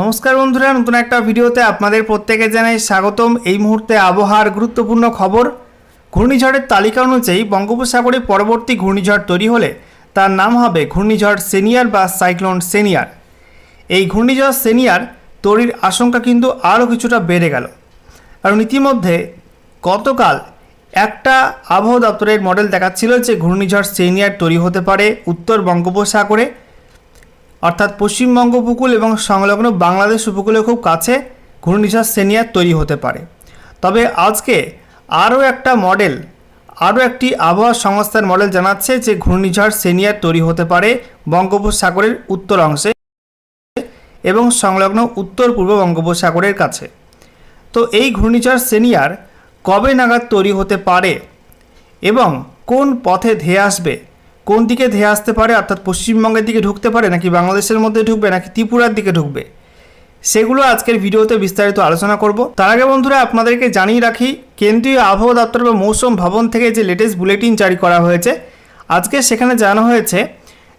নমস্কার বন্ধুরা, নতুন একটা ভিডিওতে আপনাদের প্রত্যেকে জানাই স্বাগতম। এই মুহূর্তে আবহাওয়ার গুরুত্বপূর্ণ খবর, ঘূর্ণিঝড়ের তালিকা অনুযায়ী বঙ্গোপসাগরে পরবর্তী ঘূর্ণিঝড় তৈরি হলে তার নাম হবে ঘূর্ণিঝড় সেনিয়ার বা সাইক্লোন সেনিয়ার। এই ঘূর্ণিঝড় সেনিয়ার তৈরির আশঙ্কা কিন্তু আরও কিছুটা বেড়ে গেল। কারণ ইতিমধ্যে গতকাল একটা আবহাওয়া দপ্তরের মডেল দেখাচ্ছিল যে ঘূর্ণিঝড় সেনিয়ার তৈরি হতে পারে উত্তর বঙ্গোপসাগরে। অর্থাৎ পশ্চিমবঙ্গ উপকূল এবং সংলগ্ন বাংলাদেশ উপকূলের খুব কাছে ঘূর্ণিঝড় সেনিয়ার তৈরি হতে পারে। তবে আজকে আরও একটা মডেল, আরও একটি আবহাওয়া সংস্থার মডেল জানাচ্ছে যে ঘূর্ণিঝড় সেনিয়ার তৈরি হতে পারে বঙ্গোপসাগরের উত্তর অংশে এবং সংলগ্ন উত্তর পূর্ব বঙ্গোপসাগরের কাছে। তো এই ঘূর্ণিঝড় সেনিয়ার কবে নাগাদ তৈরি হতে পারে এবং কোন পথে ধেয়ে আসবে কোন দিকে ধেয়ে আসতে পারে, অর্থাৎ পশ্চিমবঙ্গের দিকে ঢুকতে পারে, নাকি বাংলাদেশের মধ্যে ঢুকবে, নাকি ত্রিপুরার দিকে ঢুকবে? সেগুলো আজকের ভিডিওতে বিস্তারিত আলোচনা করব। তার আগে বন্ধুরা, আপনাদেরকে জানিয়ে রাখি, কেন্দ্রীয় আবহাওয়া দপ্তর বা মৌসুম ভবন থেকে যে লেটেস্ট বুলেটিন জারি করা হয়েছে, আজকে সেখানে জানানো হয়েছে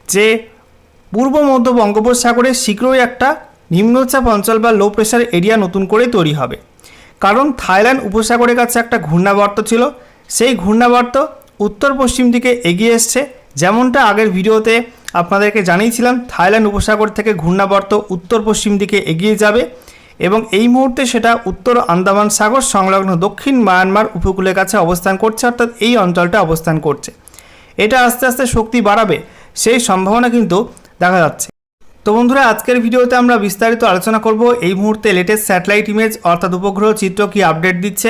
যে, পূর্ব মধ্য বঙ্গোপসাগরে শীঘ্রই একটা নিম্নচাপ অঞ্চল বা লো প্রেশার এরিয়া নতুন করে তৈরি হবে। কারণ থাইল্যান্ড উপসাগরের কাছে একটা ঘূর্ণাবর্ত ছিল, সেই ঘূর্ণাবর্ত উত্তর পশ্চিম দিকে এগিয়ে এসছে যেমনটা আগের ভিডিওতে আপনাদেরকে জানিয়েছিলাম, থাইল্যান্ড উপসাগর থেকে ঘূর্ণাবর্ত উত্তর পশ্চিম দিকে এগিয়ে যাবে এবং এই মুহূর্তে সেটা উত্তর আন্দামান সাগর সংলগ্ন দক্ষিণ মায়ানমার উপকূলের কাছে অবস্থান করছে, অর্থাৎ এই অঞ্চলটা অবস্থান করছে। এটা আস্তে আস্তে শক্তি বাড়াবে, সেই সম্ভাবনা কিন্তু দেখা যাচ্ছে। তো বন্ধুরা, আজকের ভিডিওতে আমরা বিস্তারিত আলোচনা করব এই মুহূর্তে লেটেস্ট স্যাটেলাইট ইমেজ অর্থাৎ উপগ্রহ চিত্র কি আপডেট দিচ্ছে,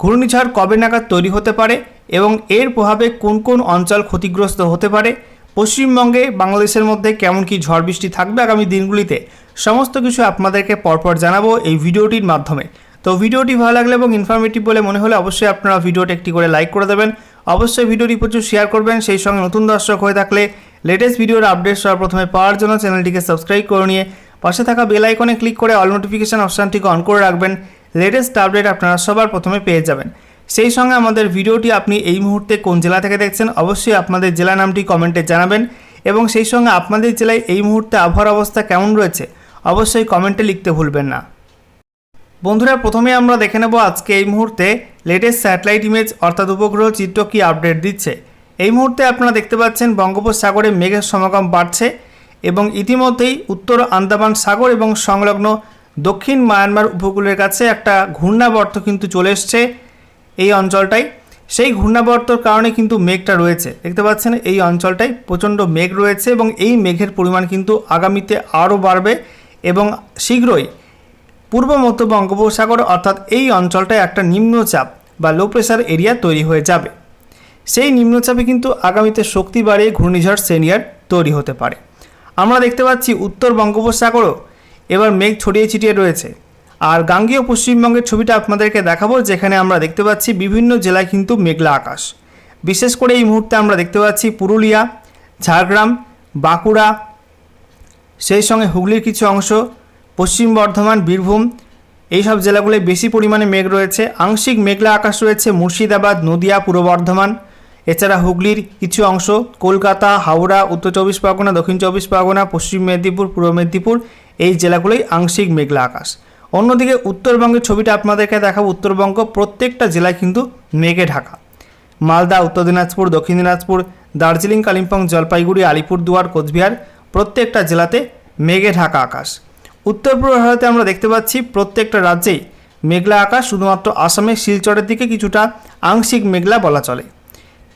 ঘূর্ণিঝড় কবে নাগাদ তৈরি হতে পারে এবং এর প্রভাবে কোন কোন অঞ্চল ক্ষতিগ্রস্ত হতে পারে? পশ্চিমবঙ্গে বাংলাদেশের মধ্যে কেমন কি ঝড় বৃষ্টি থাকবে আগামী দিনগুলিতে? সমস্ত কিছু আপনাদেরকে পরপর জানাব এই ভিডিওটির মাধ্যমে। তো ভিডিওটি ভালো লাগলে এবং ইনফরমেটিভ বলে মনে হলে অবশ্যই আপনারা ভিডিওটি একটি করে লাইক করে দেবেন। অবশ্যই ভিডিওটি প্রচুর শেয়ার করবেন। সেই সঙ্গে নতুন দর্শক হয়ে থাকলে লেটেস্ট ভিডিওর আপডেট সবার প্রথমে পাওয়ার জন্য চ্যানেলটিকে সাবস্ক্রাইব করে নিয়ে পাশে থাকা বেল আইকনে ক্লিক করে অল নোটিফিকেশান অপশানটিকে অন করে রাখবেন। লেটেস্ট আপডেট আপনারা সবার প্রথমে পেয়ে যাবেন। সেই সঙ্গে আমাদের ভিডিওটি আপনি এই মুহূর্তে কোন জেলা থেকে দেখছেন, অবশ্যই আপনাদের জেলা নামটি কমেন্টে জানাবেন এবং সেই সঙ্গে আপনাদের জেলায় এই মুহূর্তে আবহাওয়ার অবস্থা কেমন রয়েছে, অবশ্যই কমেন্টে লিখতে ভুলবেন না। বন্ধুরা প্রথমে আমরা দেখে নেব আজকে এই মুহূর্তে লেটেস্ট স্যাটেলাইট ইমেজ অর্থাৎ উপগ্রহ চিত্র কি আপডেট দিচ্ছে। এই মুহূর্তে আপনারা দেখতে পাচ্ছেন বঙ্গোপসাগরে মেঘের সমাগম বাড়ছে এবং ইতিমধ্যেই উত্তর আন্দামান সাগর এবং সংলগ্ন দক্ষিণ মায়ানমার উপকূলের কাছে একটা ঘূর্ণাবর্ত কিন্তু চলে এসছে। এই অঞ্চলটাই। সেই ঘূর্ণাবর্তর কারণে কিন্তু মেঘটা রয়েছে। দেখতে পাচ্ছেন, এই অঞ্চলটায় প্রচণ্ড মেঘ রয়েছে এবং এই মেঘের পরিমাণ কিন্তু আগামীতে আরও বাড়বে এবং শীঘ্রই পূর্ব মধ্য বঙ্গোপসাগর অর্থাৎ এই অঞ্চলটায় একটা নিম্নচাপ বা লো প্রেশার এরিয়া তৈরি হয়ে যাবে। সেই নিম্নচাপে কিন্তু আগামীতে শক্তি বাড়িয়ে ঘূর্ণিঝড় সেনিয়ার তৈরি হতে পারে। আমরা দেখতে পাচ্ছি, উত্তর বঙ্গোপসাগরও এবার মেঘ ছড়িয়ে ছিটিয়ে রয়েছে। আর গাঙ্গীয় পশ্চিমবঙ্গের ছবিটা আপনাদেরকে দেখাবো, যেখানে আমরা দেখতে পাচ্ছি বিভিন্ন জেলায় কিন্তু মেঘলা আকাশ। বিশেষ করে এই মুহূর্তে আমরা দেখতে পাচ্ছি পুরুলিয়া, ঝাড়গ্রাম, বাঁকুড়া, সেই সঙ্গে হুগলির কিছু অংশ, পশ্চিম বর্ধমান, বীরভূম এই সব জেলাগুলোয় বেশি পরিমাণে মেঘ রয়েছে। আংশিক মেঘলা আকাশ রয়েছে মুর্শিদাবাদ, নদিয়া, পূর্ব বর্ধমান, এছাড়া হুগলির কিছু অংশ, কলকাতা, হাওড়া, উত্তর চব্বিশ পরগনা, দক্ষিণ চব্বিশ পরগনা, পশ্চিম মেদিনীপুর, পূর্ব মেদিনীপুর, এই জেলাগুলোই আংশিক মেঘলা আকাশ। অন্যদিকে উত্তরবঙ্গের ছবিটা আপনাদেরকে দেখাবো। উত্তরবঙ্গ প্রত্যেকটা জেলায় কিন্তু মেঘে ঢাকা। মালদা, উত্তর দিনাজপুর, দক্ষিণ দিনাজপুর, দার্জিলিং, কালিম্পং, জলপাইগুড়ি, আলিপুরদুয়ার, কোচবিহার প্রত্যেকটা জেলাতে মেঘে ঢাকা আকাশ। উত্তর পূর্ব ভারতে আমরা দেখতে পাচ্ছি প্রত্যেকটা রাজ্যেই মেঘলা আকাশ, শুধুমাত্র আসামের শিলচরের দিকে কিছুটা আংশিক মেঘলা বলা চলে।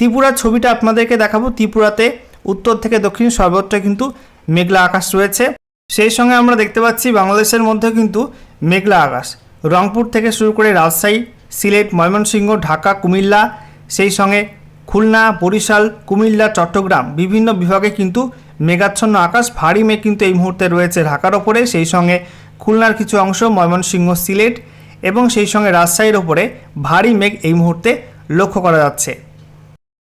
ত্রিপুরার ছবিটা আপনাদেরকে দেখাবো। ত্রিপুরাতে উত্তর থেকে দক্ষিণ সর্বত্র কিন্তু মেঘলা আকাশ রয়েছে। সেই সঙ্গে আমরা দেখতে পাচ্ছি বাংলাদেশের মধ্যে কিন্তু মেঘলা আকাশ। রংপুর থেকে শুরু করে রাজশাহী, সিলেট, ময়মনসিংহ, ঢাকা, কুমিল্লা, সেই সঙ্গে খুলনা, বরিশাল, কুমিল্লা, চট্টগ্রাম বিভিন্ন বিভাগে কিন্তু মেঘাচ্ছন্ন আকাশ, ভারী মেঘ কিন্তু এই মুহূর্তে রয়েছে ঢাকার ওপরে। সেই সঙ্গে খুলনার কিছু অংশ, ময়মনসিংহ, সিলেট এবং সেই সঙ্গে রাজশাহীর ওপরে ভারী মেঘ এই মুহূর্তে লক্ষ্য করা যাচ্ছে।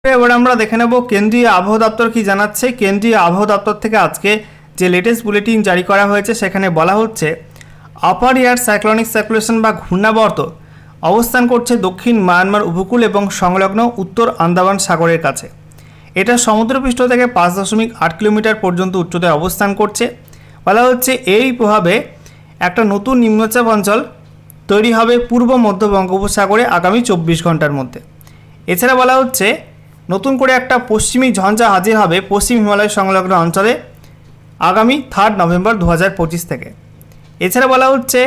এবার আমরা দেখে নেব কেন্দ্রীয় আবহাওয়া দপ্তর কি জানাচ্ছে। কেন্দ্রীয় আবহাওয়া দপ্তর থেকে আজকে যে লেটেস্ট বুলেটিন জারি করা হয়েছে, সেখানে বলা হচ্ছে আপার এয়ার সাইক্লনিক সার্কুলেশন বা ঘূর্ণাবর্ত অবস্থান করছে দক্ষিণ মায়ানমার উপকূল এবং সংলগ্ন উত্তর আন্দামান সাগরের কাছে। এটা সমুদ্রপৃষ্ঠ থেকে পাঁচ দশমিক আট কিলোমিটার পর্যন্ত উচ্চতায় অবস্থান করছে। বলা হচ্ছে এই প্রভাবে একটা নতুন নিম্নচাপ অঞ্চল তৈরি হবে পূর্ব মধ্য বঙ্গোপসাগরে আগামী চব্বিশ ঘণ্টার মধ্যে। এছাড়া বলা হচ্ছে, নতুন করে একটা পশ্চিমী ঝঞ্ঝা হাজির হবে পশ্চিম হিমালয় সংলগ্ন অঞ্চলে আগামী থার্ড নভেম্বর দু হাজার পঁচিশ থেকে। এছাড়া বলা হচ্ছে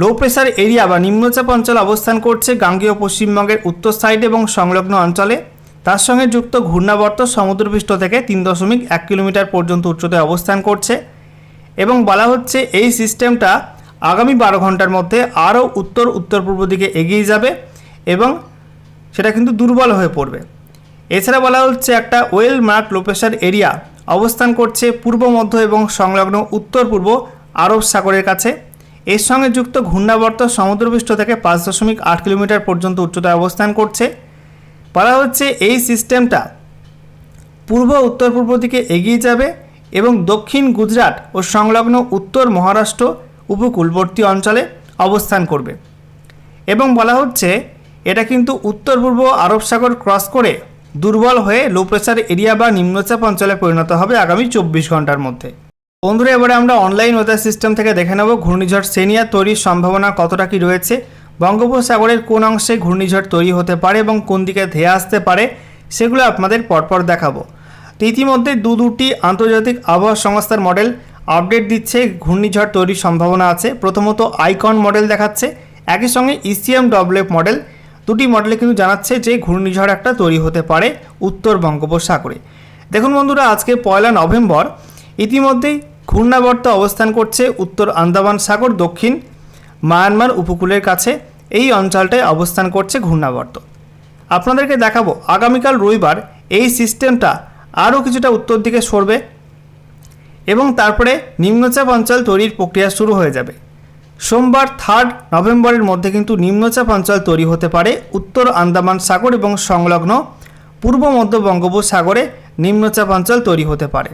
লো প্রেশার এরিয়া বা নিম্নচাপ অঞ্চল অবস্থান করছে গাঙ্গেয় পশ্চিমবঙ্গের উত্তর সাইড এবং সংলগ্ন অঞ্চলে। তার সঙ্গে যুক্ত ঘূর্ণাবর্ত সমুদ্রপৃষ্ঠ থেকে তিন দশমিক এক কিলোমিটার পর্যন্ত উচ্চতায় অবস্থান করছে এবং বলা হচ্ছে এই সিস্টেমটা আগামী বারো ঘণ্টার মধ্যে আরও উত্তর উত্তর পূর্ব দিকে এগিয়ে যাবে এবং সেটা কিন্তু দুর্বল হয়ে পড়বে। এছাড়া বলা হচ্ছে একটা ওয়েল মার্ক লোপেশার এরিয়া অবস্থান করছে পূর্ব, মধ্য এবং সংলগ্ন উত্তর, পূর্ব আরব সাগরের কাছে। এর সঙ্গে যুক্ত ঘূর্ণাবর্ত সমুদ্রপৃষ্ঠ থেকে পাঁচ দশমিক আট কিলোমিটার পর্যন্ত উচ্চতায় অবস্থান করছে। বলা হচ্ছে এই সিস্টেমটা পূর্ব উত্তর পূর্ব দিকে এগিয়ে যাবে এবং দক্ষিণ গুজরাট ও সংলগ্ন উত্তর মহারাষ্ট্র উপকূলবর্তী অঞ্চলে অবস্থান করবে। এবং বলা হচ্ছে এটা কিন্তু উত্তর পূর্ব আরব সাগর ক্রস করে দুর্বল হয়ে লো প্রেসার এরিয়া বা নিম্নচাপ অঞ্চলে পরিণত হবে আগামী চব্বিশ ঘণ্টার মধ্যে। বন্ধুরা, এবারে আমরা অনলাইন ওয়েদার সিস্টেম থেকে দেখে নেব ঘূর্ণিঝড় সেনিয়া তৈরির সম্ভাবনা কতটা কি রয়েছে। বঙ্গোপসাগরের কোন অংশে ঘূর্ণিঝড় তৈরি হতে পারে এবং কোন দিকে ধেয়ে আসতে পারে, সেগুলো আপনাদের পরপর দেখাবো। তো ইতিমধ্যে দু দুটি আন্তর্জাতিক আবহাওয়া সংস্থার মডেল আপডেট দিচ্ছে, ঘূর্ণিঝড় তৈরির সম্ভাবনা আছে। প্রথমত আইকন মডেল দেখাচ্ছে, একই সঙ্গে ইসিএম ডব্লিউএফ মডেল দুটি মডেলে কিন্তু জানাচ্ছে যে ঘূর্ণিঝড় একটা তৈরি হতে পারে উত্তর বঙ্গোপসাগরে। দেখুন বন্ধুরা, আজকে পয়লা নভেম্বর ইতিমধ্যেই ঘূর্ণাবর্ত অবস্থান করছে উত্তর আন্দামান সাগর, দক্ষিণ মায়ানমার উপকূলের কাছে। এই অঞ্চলটায় অবস্থান করছে ঘূর্ণাবর্ত। আপনাদেরকে দেখাবো, আগামীকাল রবিবার এই সিস্টেমটা আরও কিছুটা উত্তর দিকে সরবে এবং তারপরে নিম্নচাপ অঞ্চল তৈরির প্রক্রিয়া শুরু হয়ে যাবে। সোমবার থার্ড নভেম্বরের মধ্যে কিন্তু নিম্নচাপ অঞ্চল তৈরি হতে পারে উত্তর আন্দামান সাগর এবং সংলগ্ন পূর্ব মধ্য বঙ্গোপসাগরে নিম্নচাপ অঞ্চল তৈরি হতে পারে।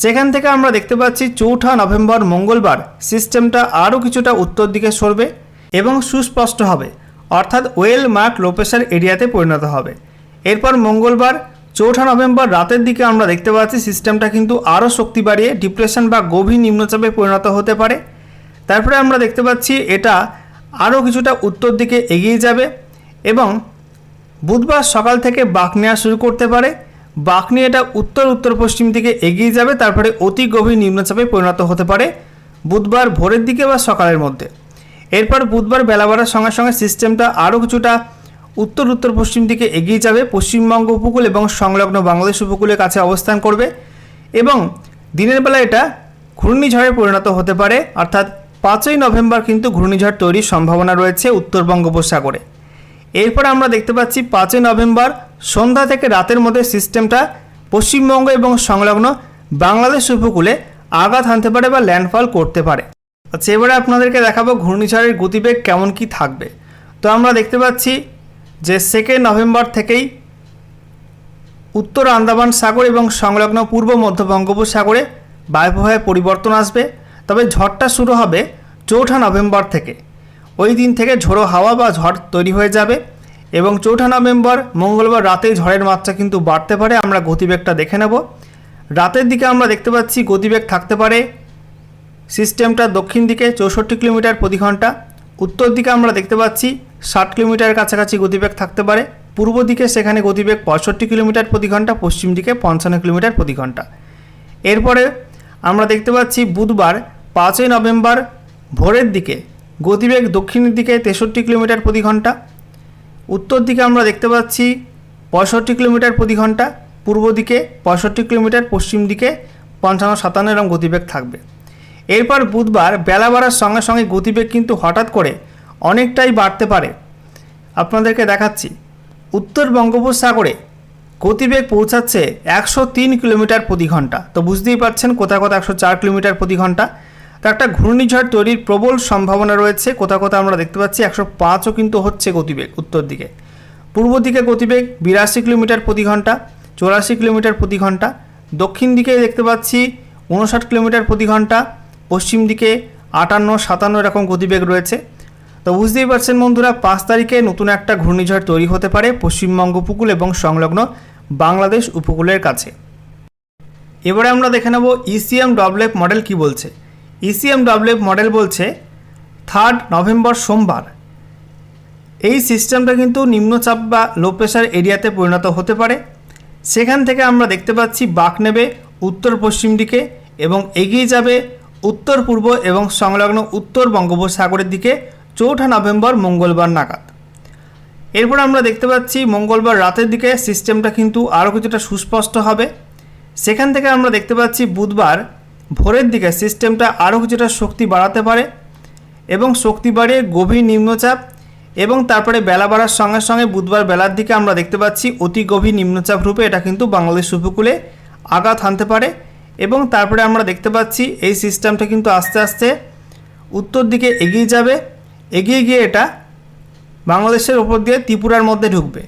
সেখান থেকে আমরা দেখতে পাচ্ছি চৌঠা নভেম্বর মঙ্গলবার সিস্টেমটা আরও কিছুটা উত্তর দিকে সরবে এবং সুস্পষ্ট হবে, অর্থাৎ ওয়েল মার্ক লোপেশার এরিয়াতে পরিণত হবে। এরপর মঙ্গলবার চৌঠা নভেম্বর রাতের দিকে আমরা দেখতে পাচ্ছি সিস্টেমটা কিন্তু আরও শক্তি বাড়িয়ে ডিপ্রেশন বা গভীর নিম্নচাপে পরিণত হতে পারে। তারপরে আমরা দেখতে পাচ্ছি এটা আরও কিছুটা উত্তর দিকে এগিয়ে যাবে এবং বুধবার সকাল থেকে বাঁক নেওয়া শুরু করতে পারে। বাঁক নিয়ে এটা উত্তর উত্তর পশ্চিম দিকে এগিয়ে যাবে, তারপরে অতি গভীর নিম্নচাপে পরিণত হতে পারে বুধবার ভোরের দিকে বা সকালের মধ্যে। এরপর বুধবার বেলা বাড়ার সঙ্গে সঙ্গে সিস্টেমটা আরও কিছুটা উত্তর উত্তর পশ্চিম দিকে এগিয়ে যাবে, পশ্চিমবঙ্গ উপকূল এবং সংলগ্ন বাংলাদেশ উপকূলের কাছে অবস্থান করবে এবং দিনের বেলা এটা ঘূর্ণিঝড়ে পরিণত হতে পারে, অর্থাৎ পাঁচই নভেম্বর কিন্তু ঘূর্ণিঝড় তৈরির সম্ভাবনা রয়েছে উত্তর বঙ্গোপসাগরে এরপর আমরা দেখতে পাচ্ছি পাঁচই নভেম্বর, সন্ধ্যা থেকে রাতের মধ্যে সিস্টেমটা পশ্চিমবঙ্গ এবং সংলগ্ন বাংলাদেশ উপকূলে আঘাত হানতে পারে বা ল্যান্ডফল করতে পারে। আচ্ছা এবারে আপনাদেরকে দেখাবো ঘূর্ণিঝড়ের গতিবেগ কেমন কি থাকবে। তো আমরা দেখতে পাচ্ছি যে সেকেন্ড নভেম্বর থেকেই উত্তর আন্দামান সাগর এবং সংলগ্ন পূর্ব মধ্য বঙ্গোপসাগরে বায়ুপ্রবাহে পরিবর্তন আসবে। তবে ঝড়টা শুরু হবে চৌঠা নভেম্বর থেকে। ওই দিন থেকে ঝোড়ো হাওয়া বা ঝড় তৈরি হয়ে যাবে এবং চৌঠা নভেম্বর মঙ্গলবার রাতে ঝড়ের মাত্রা কিন্তু বাড়তে পারে। আমরা গতিবেগটা দেখে নেব। রাতের দিকে আমরা দেখতে পাচ্ছি গতিবেগ থাকতে পারে সিস্টেমটা দক্ষিণ দিকে চৌষট্টি কিলোমিটার প্রতি ঘণ্টা। উত্তর দিকে আমরা দেখতে পাচ্ছি ষাট কিলোমিটার কাছাকাছি গতিবেগ থাকতে পারে। পূর্ব দিকে সেখানে গতিবেগ পঁয়ষট্টি কিলোমিটার প্রতি ঘণ্টা, পশ্চিম দিকে পঞ্চান্ন কিলোমিটার প্রতি ঘণ্টা। এরপরে আমরা দেখতে পাচ্ছি বুধবার পাঁচই নভেম্বর ভোরের দিকে গতিবেগ দক্ষিণের দিকে তেষট্টি কিলোমিটার প্রতি ঘণ্টা। উত্তর দিকে আমরা দেখতে পাচ্ছি পঁয়ষট্টি কিলোমিটার প্রতি ঘণ্টা। পূর্ব দিকে পঁয়ষট্টি কিলোমিটার, পশ্চিম দিকে পঞ্চান্ন সাতান্ন এরকম গতিবেগ থাকবে। এরপর বুধবার বেলা বাড়ার সঙ্গে সঙ্গে গতিবেগ কিন্তু হঠাৎ করে অনেকটাই বাড়তে পারে। আপনাদেরকে দেখাচ্ছি, উত্তর বঙ্গোপসাগরে গতিবেগ পৌঁছাচ্ছে একশো তিন কিলোমিটার প্রতি ঘণ্টা। তো বুঝতেই পারছেন কোথাও কোথাও একশো চার কিলোমিটার প্রতি ঘণ্টা। একটা ঘূর্ণিঝড় তৈরির প্রবল সম্ভাবনা রয়েছে। কোথাও কোথাও আমরা দেখতে পাচ্ছি, একশো পাঁচও কিন্তু হচ্ছে গতিবেগ উত্তর দিকে। পূর্ব দিকে গতিবেগ বিরাশি কিলোমিটার প্রতি ঘণ্টা, চৌরাশি কিলোমিটার প্রতি ঘণ্টা, দক্ষিণ দিকে দেখতে পাচ্ছি উনষাট কিলোমিটার প্রতি ঘণ্টা, পশ্চিম দিকে আটান্ন, সাতান্ন এরকম গতিবেগ রয়েছে। তো বুঝতেই পারছেন বন্ধুরা, পাঁচ তারিখে নতুন একটা ঘূর্ণিঝড় তৈরি হতে পারে পশ্চিমবঙ্গ উপকূল এবং সংলগ্ন বাংলাদেশ উপকূলের কাছে। এবারে আমরা দেখে নেব ইসিএম ডবলেপ মডেল কি বলছে। ইসিএমডব্লিউ মডেল বলছে থার্ড নভেম্বর সোমবার। এই সিস্টেমটা কিন্তু নিম্নচাপ বা লো প্রেশার এরিয়াতে পরিণত হতে পারে। সেখান থেকে আমরা দেখতে পাচ্ছি বাঁক নেবে উত্তর পশ্চিম দিকে এবং এগিয়ে যাবে উত্তর পূর্ব এবং সংলগ্ন উত্তর বঙ্গোপসাগরের দিকে চৌঠা নভেম্বর মঙ্গলবার নাগাদ। এরপর আমরা দেখতে পাচ্ছি মঙ্গলবার রাতের দিকে সিস্টেমটা কিন্তু আরও কিছুটা সুস্পষ্ট হবে। সেখান থেকে আমরা দেখতে পাচ্ছি বুধবার ভোরের দিকে সিস্টেমটা আরও কিছুটা শক্তি বাড়াতে পারে এবং শক্তি বাড়িয়ে গভীর নিম্নচাপ এবং তারপরে বেলা বাড়ার সঙ্গে সঙ্গে বুধবার বেলার দিকে আমরা দেখতে পাচ্ছি অতি গভীর নিম্নচাপ রূপে এটা কিন্তু বাংলাদেশ উপকূলে আঘাত হানতে পারে এবং তারপরে আমরা দেখতে পাচ্ছি এই সিস্টেমটা কিন্তু আস্তে আস্তে উত্তর দিকে এগিয়ে যাবে। এগিয়ে গিয়ে এটা বাংলাদেশের ওপর দিয়ে ত্রিপুরার মধ্যে ঢুকবে।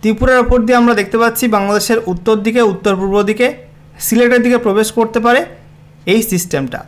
ত্রিপুরার ওপর দিয়ে আমরা দেখতে পাচ্ছি বাংলাদেশের উত্তর দিকে উত্তর পূর্ব দিকে, সিলেটের দিকে প্রবেশ করতে পারে। এই সিস্টেমটা।